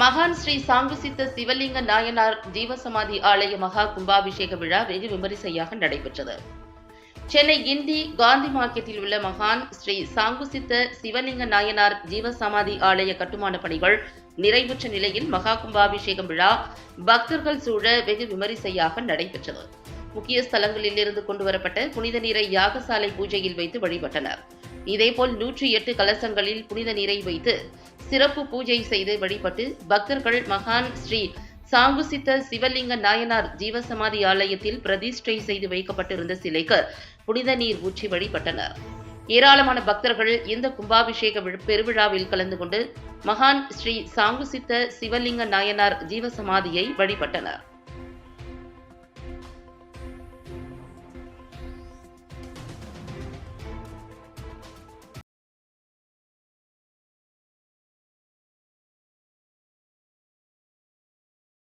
மகான் ஸ்ரீ சாங்குசித்த சிவலிங்க நாயனார் ஜீவசமாதி ஆலய மகா கும்பாபிஷேக விழா வெகு விமரிசையாக நடைபெற்றது. சென்னை கிண்டி காந்தி மார்க்கெட்டில் உள்ள மகான் ஸ்ரீ சாங்குசித்த சிவலிங்க நாயனார் ஜீவசமாதி ஆலய கட்டுமான பணிகள் நிறைவுற்ற நிலையில் மகா கும்பாபிஷேகம் விழா பக்தர்கள் சூழ வெகு விமரிசையாக நடைபெற்றது. முக்கிய ஸ்தலங்களிலிருந்து கொண்டுவரப்பட்ட புனித நீரை யாகசாலை பூஜையில் வைத்து வழிபட்டனர். இதேபோல் நூற்றி எட்டு கலசங்களில் புனித நீரை வைத்து சிறப்பு பூஜை செய்து வழிபட்டு பக்தர்கள் மகான் ஸ்ரீ சாங்குசித்த சிவலிங்க நாயனார் ஜீவசமாதி ஆலயத்தில் பிரதிஷ்டை செய்து வைக்கப்பட்டிருந்த சிலைக்கு புனித நீர் ஊற்றி வழிபட்டனர். ஏராளமான பக்தர்கள் இந்த கும்பாபிஷேக பெருவிழாவில் கலந்து கொண்டு மகான் ஸ்ரீ சாங்குசித்த சிவலிங்க நாயனார் ஜீவசமாதியை வழிபட்டனர்.